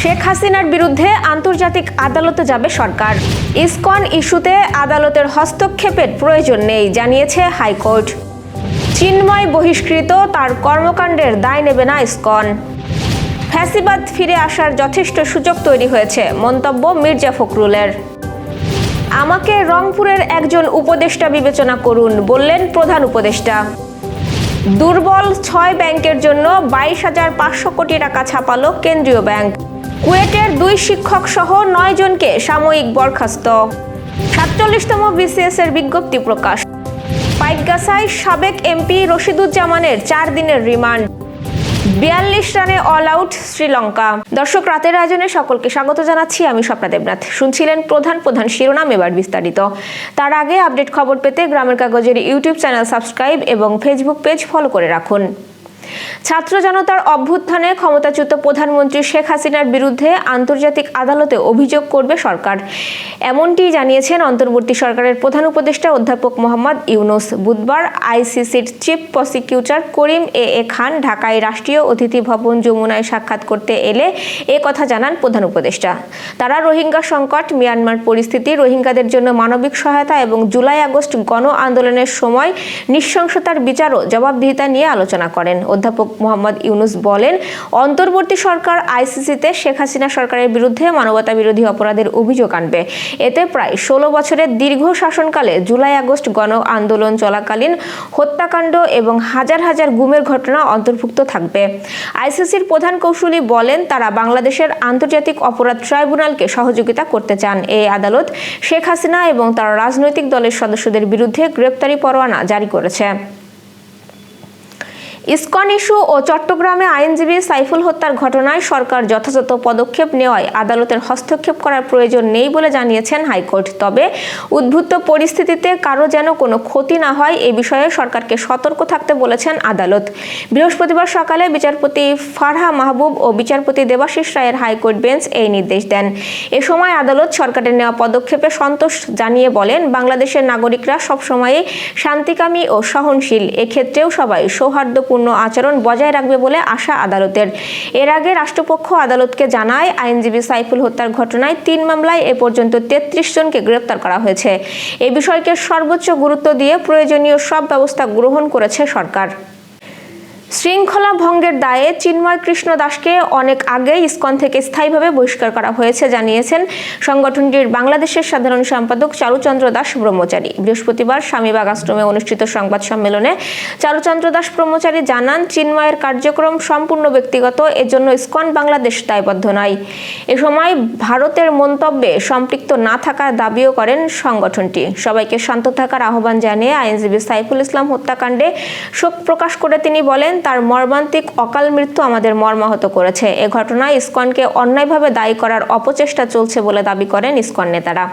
শেখ হাসিনার বিরুদ্ধে আন্তর্জাতিক আদালতে যাবে সরকার। ইসকন ইস্যুতে আদালতের হস্তক্ষেপের প্রয়োজন নেই, জানিয়েছে হাইকোর্ট। চিন্ময় বহিষ্কৃত, তার কর্মকাণ্ডের দায় নেবে না ইসকন। ফ্যাসিবাদ ফিরে আসার যথেষ্ট সুযোগ তৈরি হয়েছে, মন্তব্য মির্জা ফখরুলের। আমাকে রংপুরের একজন উপদেষ্টা বিবেচনা করুন, বললেন প্রধান উপদেষ্টা। দুর্বল ছয় ব্যাংকের জন্য বাইশ হাজার পাঁচশো কোটি টাকা ছাপালো কেন্দ্রীয় ব্যাংক। কুয়েটের দুই শিক্ষক সহ নয় জনকে সাময়িক বরখাস্ত। সাতচল্লিশতম বিসিএস এর বিজ্ঞপ্তি প্রকাশ। পাইকগাছায় সাবেক এমপি রশিদুজ্জামানের চার দিনের রিমান্ড। বিয়াল্লিশ রানে অল আউট শ্রীলঙ্কা। দর্শক, রাতের আয়োজনে সকলকে স্বাগত জানাচ্ছি। আমি স্বপ্না দেবনাথ। শুনছিলেন প্রধান প্রধান শিরোনাম এবার বিস্তারিত। তার আগে আপডেট খবর পেতে গ্রামের কাগজের ইউটিউব চ্যানেল সাবস্ক্রাইব এবং ফেসবুক পেজ ফলো করে রাখুন। ছাত্র জনতার অভ্যুত্থানে ক্ষমতাচ্যুত প্রধানমন্ত্রী শেখ হাসিনার বিরুদ্ধে আন্তর্জাতিক আদালতে অভিযোগ করবে সরকার। এমনটি জানিয়েছেন অন্তর্বর্তী সরকারের প্রধান উপদেষ্টা অধ্যাপক মোহাম্মদ ইউনুস। বুধবার আইসিসির চিফ প্রসিকিউটর করিম এ এ খান ঢাকায় রাষ্ট্রীয় অতিথি ভবন যমুনায় সাক্ষাৎ করতে এলে এ কথা জানান প্রধান উপদেষ্টা। তারা রোহিঙ্গা সংকট, মিয়ানমার পরিস্থিতি, রোহিঙ্গাদের জন্য মানবিক সহায়তা এবং জুলাই আগস্ট গণ আন্দোলনের সময় নৃশংসতার বিচার ও জবাবদিহিতা নিয়ে আলোচনা করেন। অধ্যাপক মোহাম্মদ ইউনুস বলেন, অন্তর্বর্তী সরকার আইসিসিতে শেখ হাসিনা সরকারের বিরুদ্ধে মানবতা বিরোধী অপরাধের অভিযোগ আনবে। এতে প্রায় ষোলো বছরের দীর্ঘ শাসনকালে জুলাই আগস্ট গণ আন্দোলন চলাকালীন হত্যাকাণ্ড এবং হাজার হাজার গুমের ঘটনা অন্তর্ভুক্ত থাকবে। আইসিসির প্রধান কৌশলী বলেন, তারা বাংলাদেশের আন্তর্জাতিক অপরাধ ট্রাইব্যুনালকে সহযোগিতা করতে চান। এই আদালত শেখ হাসিনা এবং তার রাজনৈতিক দলের সদস্যদের বিরুদ্ধে গ্রেপ্তারি পরোয়ানা জারি করেছে। ইসকন ইস্যু ও চট্টগ্রামে আইনজীবী সাইফুল হত্যার ঘটনায় সরকার যথাযথ পদক্ষেপ নেওয়ায় আদালতের হস্তক্ষেপ করার প্রয়োজন নেই বলে জানিয়েছেন হাইকোর্ট। তবে উদ্ভূত পরিস্থিতিতে কারও যেন কোনো ক্ষতি না হয় এ বিষয়ে সরকারকে সতর্ক থাকতে বলেছেন আদালত। বৃহস্পতিবার সকালে বিচারপতি ফারহা মাহবুব ও বিচারপতি দেবাশিস রায়ের হাইকোর্ট বেঞ্চ এই নির্দেশ দেন। এ সময় আদালত সরকারের নেওয়া পদক্ষেপে সন্তোষ জানিয়ে বলেন, বাংলাদেশের নাগরিকরা সবসময়ই শান্তিকামী ও সহনশীল, এক্ষেত্রেও সবাই সৌহার্দ্যপূর্ণ আচরণ বজায় রাখবে বলে আশা আদালতের। এর আগে রাষ্ট্রপক্ষ আদালতকে জানায়, আইনজীবী সাইফুল হত্যার ঘটনায় তিন মামলায় এ পর্যন্ত তেত্রিশ জনকে গ্রেপ্তার করা হয়েছে। এ বিষয়কে সর্বোচ্চ গুরুত্ব দিয়ে প্রয়োজনীয় সব ব্যবস্থা গ্রহণ করেছে সরকার। শৃঙ্খলা ভঙ্গের দায়ে চিন্ময় কৃষ্ণ দাসকে অনেক আগে ইসকন থেকে স্থায়ীভাবে বহিষ্কার করা হয়েছে, জানিয়েছেন সংগঠনটির বাংলাদেশের সাধারণ সম্পাদক চারুচন্দ্র দাস ব্রহ্মচারী। বৃহস্পতিবার স্বামীবাগ আশ্রমে অনুষ্ঠিত সংবাদ সম্মেলনে চারুচন্দ্র দাস ব্রহ্মচারী জানান, চিন্ময়ের কার্যক্রম সম্পূর্ণ ব্যক্তিগত, এজন্য ইসকন বাংলাদেশ দায়বদ্ধ নয়। এ সময় ভারতের মন্তব্যে সম্পৃক্ত না থাকার দাবিও করেন সংগঠনটি। সবাইকে শান্ত থাকার আহ্বান জানিয়ে আইনজীবী সাইফুল ইসলাম হত্যাকাণ্ডে শোক প্রকাশ করে তিনি বলেন তার মর্মান্তিক অকাল মৃত্যু আমাদের মর্মাহত করেছে। এ ঘটনায় ইস্কনকে অন্যায়ভাবে দায়ী করার অপচেষ্টা চলছে বলে দাবি করেন ইস্কন নেতারা।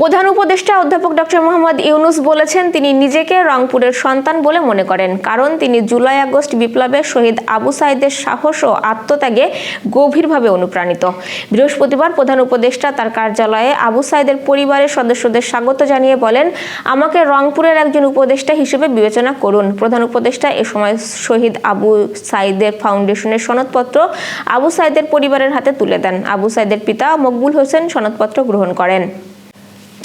প্রধান উপদেষ্টা অধ্যাপক ডক্টর মোহাম্মদ ইউনুস বলেছেন, তিনি নিজেকে রংপুরের সন্তান বলে মনে করেন, কারণ তিনি জুলাই আগস্ট বিপ্লবে শহীদ আবু সাইদের সাহস ও আত্মত্যাগে গভীরভাবে অনুপ্রাণিত। বৃহস্পতিবার প্রধান উপদেষ্টা তার কার্যালয়ে আবু সাইদের পরিবারের সদস্যদের স্বাগত জানিয়ে বলেন, আমাকে রংপুরের একজন উপদেষ্টা হিসেবে বিবেচনা করুন। প্রধান উপদেষ্টা এ সময় শহীদ আবু সাইদের ফাউন্ডেশনের সনদপত্র আবু সাইদের পরিবারের হাতে তুলে দেন। আবু সাইদের পিতা মকবুল হোসেন সনদপত্র গ্রহণ করেন।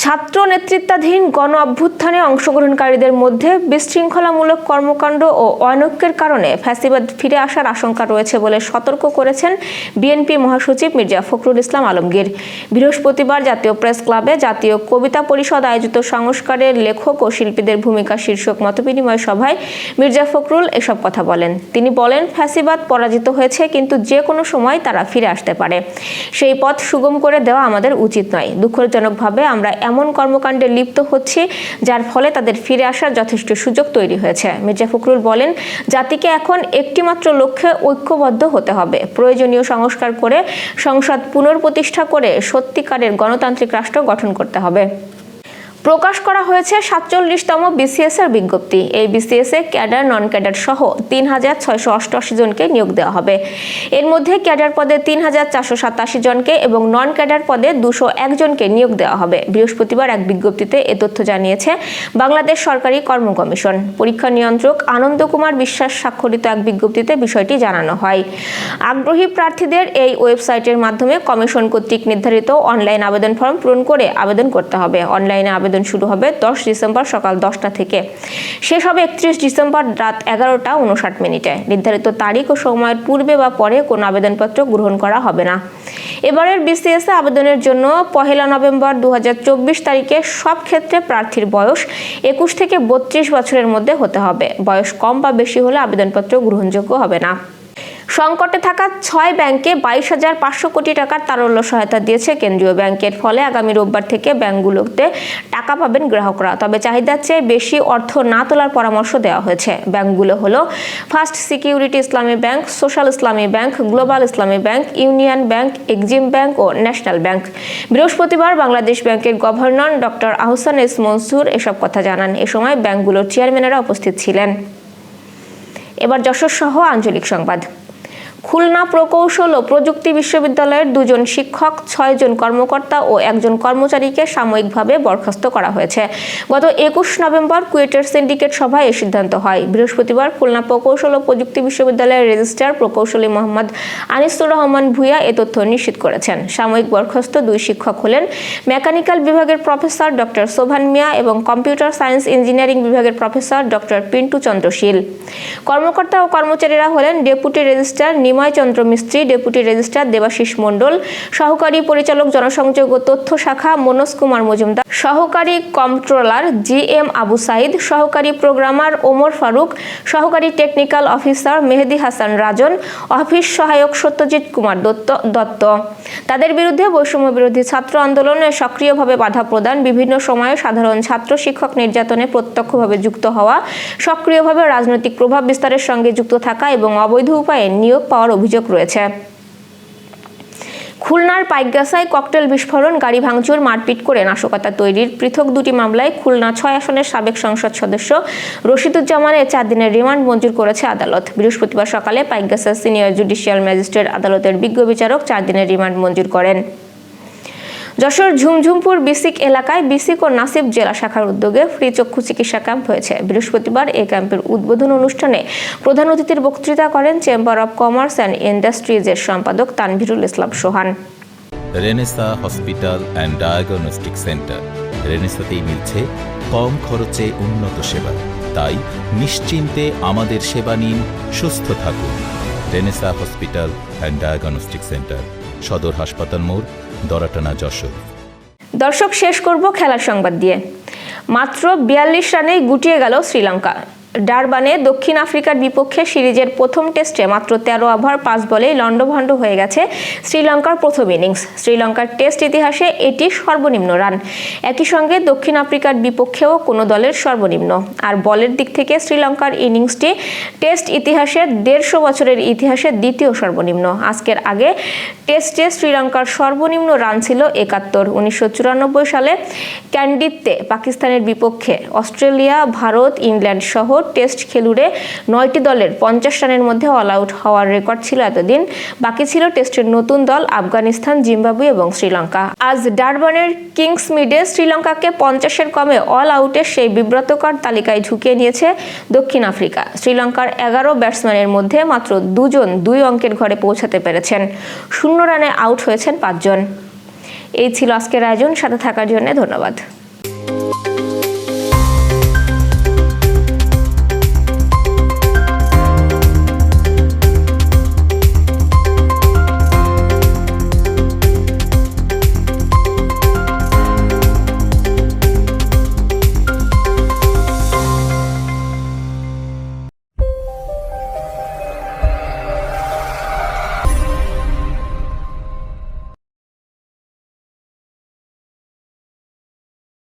ছাত্র নেতৃত্বাধীন গণ অভ্যুত্থানে অংশগ্রহণকারীদের মধ্যে বিশৃঙ্খলামূলক কর্মকাণ্ড ও অনৈক্যের কারণে ফ্যাসিবাদ ফিরে আসার আশঙ্কা রয়েছে বলে সতর্ক করেছেন বিএনপি মহাসচিব মির্জা ফখরুল ইসলাম আলমগীর। বৃহস্পতিবার জাতীয় প্রেস ক্লাবে জাতীয় কবিতা পরিষদ আয়োজিত সংস্কারের লেখক ও শিল্পীদের ভূমিকা শীর্ষক মতবিনিময় সভায় মির্জা ফখরুল এসব কথা বলেন। তিনি বলেন, ফ্যাসিবাদ পরাজিত হয়েছে, কিন্তু যে কোনো সময় তারা ফিরে আসতে পারে। সেই পথ সুগম করে দেওয়া আমাদের উচিত নয়। দুঃখজনকভাবে আমরা এমন কর্মকাণ্ডে লিপ্ত হচ্ছে, যার ফলে তাদের ফিরে আসার যথেষ্ট সুযোগ তৈরি হয়েছে। মির্জা ফখরুল বলেন, জাতিকে এখন একটিমাত্র লক্ষ্যে ঐক্যবদ্ধ হতে হবে। প্রয়োজনীয় সংস্কার করে সংসদ পুনর্প্রতিষ্ঠা করে সত্যিকারের গণতান্ত্রিক রাষ্ট্র গঠন করতে হবে। প্রকাশ করা হয়েছে সাতচল্লিশতম বিসিএস এর বিজ্ঞপ্তি। এই বিসিএস এ ক্যাডার নন ক্যাডার সহ তিন হাজার ছয়শো অষ্টআশি জনকে নিয়োগ দেওয়া হবে। এর মধ্যে ক্যাডার পদে তিন হাজার চারশো সাতাশি জনকে এবং নন ক্যাডার পদে দুশো একজনকে নিয়োগ দেওয়া হবে। বৃহস্পতিবার এক বিজ্ঞপ্তিতে এ তথ্য জানিয়েছে বাংলাদেশ সরকারি কর্ম কমিশন। পরীক্ষা নিয়ন্ত্রক আনন্দ কুমার বিশ্বাস স্বাক্ষরিত এক বিজ্ঞপ্তিতে বিষয়টি জানানো হয়। আগ্রহী প্রার্থীদের এই ওয়েবসাইটের মাধ্যমে কমিশন কর্তৃক নির্ধারিত অনলাইন আবেদন ফর্ম পূরণ করে আবেদন করতে হবে। অনলাইনে আবেদন শুরু হবে দশ ডিসেম্বর সকাল দশটা থেকে। শেষ হবে একত্রিশ ডিসেম্বর রাত এগারোটা উনষাট মিনিটে। নির্ধারিত তারিখ ও সময়ের পূর্বে বা পরে কোনো আবেদনপত্র গ্রহণ করা হবে না। এবারের বিসিএস আবেদনের জন্য পহেলা নভেম্বর দু হাজার চব্বিশ তারিখে সব ক্ষেত্রে প্রার্থীর বয়স একুশ থেকে বত্রিশ বছরের মধ্যে হতে হবে। বয়স কম বা বেশি হলে আবেদনপত্র গ্রহণযোগ্য হবে না। সংকটে থাকা ছয় ব্যাংকে বাইশ হাজার পাঁচশো কোটি টাকার তারল্য সহায়তা দিয়েছে কেন্দ্রীয় ব্যাংকের। ফলে আগামী রোববার থেকে ব্যাংকগুলোতে টাকা পাবেন গ্রাহকরা। তবে চাহিদার চেয়ে বেশি অর্থ না তোলার পরামর্শ দেওয়া হয়েছে। ব্যাংকগুলো হলো First Security Islami Bank, Social Islami Bank, Global Islami Bank, Union Bank, Exim Bank ও ন্যাশনাল ব্যাংক। বৃহস্পতিবার বাংলাদেশ ব্যাংকের governor doctor Ahsan S Mansur এসব কথা জানান। এ সময় ব্যাংকগুলোর চেয়ারম্যানেরা উপস্থিত ছিলেন। এবার যশোর সহ আঞ্চলিক সংবাদ। খুলনা প্রকৌশল ও প্রযুক্তি বিশ্ববিদ্যালয়ের দুজন শিক্ষক, ছয়জন কর্মকর্তা ও একজন কর্মচারীকে সাময়িকভাবে বরখাস্ত করা হয়েছে। গত একুশ নভেম্বর কুয়েটের সিন্ডিকেট সভায় এ সিদ্ধান্ত হয়। বৃহস্পতিবার খুলনা প্রকৌশল ও প্রযুক্তি বিশ্ববিদ্যালয়ের রেজিস্ট্রার প্রকৌশলী মোহাম্মদ আনিসুর রহমান ভুইয়া এ তথ্য নিশ্চিত করেছেন। সাময়িক বরখাস্ত দুই শিক্ষক হলেন মেকানিক্যাল বিভাগের প্রফেসর ডক্টর শোভান মিয়া এবং কম্পিউটার সায়েন্স ইঞ্জিনিয়ারিং বিভাগের প্রফেসর ডক্টর পিন্টু চন্দ্র শীল কর্মকর্তা ও কর্মচারীরা হলেন ডেপুটি রেজিস্ট্রার নিময় চন্দ্র মিস্ত্রি, ডেপুটি রেজিস্ট্রার দেবাশিস মণ্ডল, সহকারী পরিচালক জনসংযোগ ও তথ্য শাখা মনোজ কুমার মজুমদার, সহকারী controller G M Abu Sayeed, সহকারী প্রোগ্রামার ওমর ফারুক, সহকারী technical officer Mehedi Hasan Rajan, office সহায়ক সত্যজিৎ কুমার দত্ত দত্ত। তাদের বিরুদ্ধে বৈষম্য বিরোধী ছাত্র আন্দোলনে সক্রিয়ভাবে বাধা প্রদান, বিভিন্ন সময়ে সাধারণ ছাত্র শিক্ষক নির্যাতনে প্রত্যক্ষভাবে যুক্ত হওয়া, সক্রিয়ভাবে রাজনৈতিক প্রভাব বিস্তারের সঙ্গে যুক্ত থাকা এবং অবৈধ উপায়ে নিয়োগ পাওয়ার অভিযোগ রয়েছে। খুলনার পাইকগাছায় ককটেল বিস্ফোরণ, গাড়ি ভাঙচুর, মারপিট করে নাশকতা তৈরির পৃথক দুটি মামলায় খুলনা ছয় আসনের সাবেক সংসদ সদস্য রশিদুজ্জামানের চার দিনের রিমান্ড মঞ্জুর করেছে আদালত। বৃহস্পতিবার সকালে পাইকগাছা সিনিয়র জুডিশিয়াল ম্যাজিস্ট্রেট আদালতের বিজ্ঞ বিচারক চার দিনের রিমান্ড মঞ্জুর করেন। যশোর ঝুমঝুমপুর বিসিক এলাকায় বিসিক ও নাসিব জেলা শাখার উদ্যোগে ফ্রি চক্ষু চিকিৎসা ক্যাম্প হয়েছে। বৃহস্পতিবার এই ক্যাম্পের উদ্বোধন অনুষ্ঠানে প্রধান অতিথির বক্তৃতা করেন চেম্বার অব কমার্স অ্যান্ড ইন্ডাস্ট্রিজের সম্পাদক Tanvirul Islam Sohan. Renaissance Hospital and Diagnostic Centre. রেনেসাতেই মিলছে কম খরচে উন্নত সেবা। তাই নিশ্চিন্তে আমাদের সেবা নিন, সুস্থ থাকুন। Renaissance Hospital and Diagnostic Centre, সদর হাসপাতাল মোড় দরাটানা যশোর। দর্শক শেষ করব খেলার সংবাদ দিয়ে। মাত্র বিয়াল্লিশ রানেই গুটিয়ে গেল শ্রীলঙ্কা। ডারবানে দক্ষিণ আফ্রিকার বিপক্ষে সিরিজের প্রথম টেস্টে মাত্র তেরো ওভার, পাঁচ বলেই লণ্ডভণ্ড হয়ে গেছে শ্রীলঙ্কার প্রথম ইনিংস। শ্রীলঙ্কার টেস্ট ইতিহাসে এটি সর্বনিম্ন রান। একই সঙ্গে দক্ষিণ আফ্রিকার বিপক্ষেও কোনো দলের সর্বনিম্ন। আর বলের দিক থেকে শ্রীলঙ্কার ইনিংসটি টেস্ট ইতিহাসের দেড়শো বছরের ইতিহাসে দ্বিতীয় সর্বনিম্ন। আজকের আগে টেস্টে শ্রীলঙ্কার সর্বনিম্ন রান ছিল একাত্তর। উনিশশো সালে ক্যান্ডিতে পাকিস্তানের বিপক্ষে অস্ট্রেলিয়া, ভারত, ইংল্যান্ড সহ টেস্ট খেলুড়ে নয়টি দলের পঞ্চাশ রানের মধ্যে অল আউট হওয়ার রেকর্ড ছিল এতদিন। বাকি ছিল টেস্টের নতুন দল আফগানিস্তান, জিম্বাবুয়ে এবং শ্রীলঙ্কা। আজ ডারবানের কিংস মিডে শ্রীলঙ্কাকে পঞ্চাশের কমে অল আউটের সেই বিব্রতকর তালিকায় ঢুকিয়ে নিয়েছে দক্ষিণ আফ্রিকা। শ্রীলঙ্কার এগারো ব্যাটসম্যানের মধ্যে মাত্র দুজন দুই অঙ্কের ঘরে পৌঁছাতে পেরেছেন। শূন্য রানে আউট হয়েছেন পাঁচজন। এই ছিল আজকের আয়োজন। সাথে থাকার জন্য ধন্যবাদ।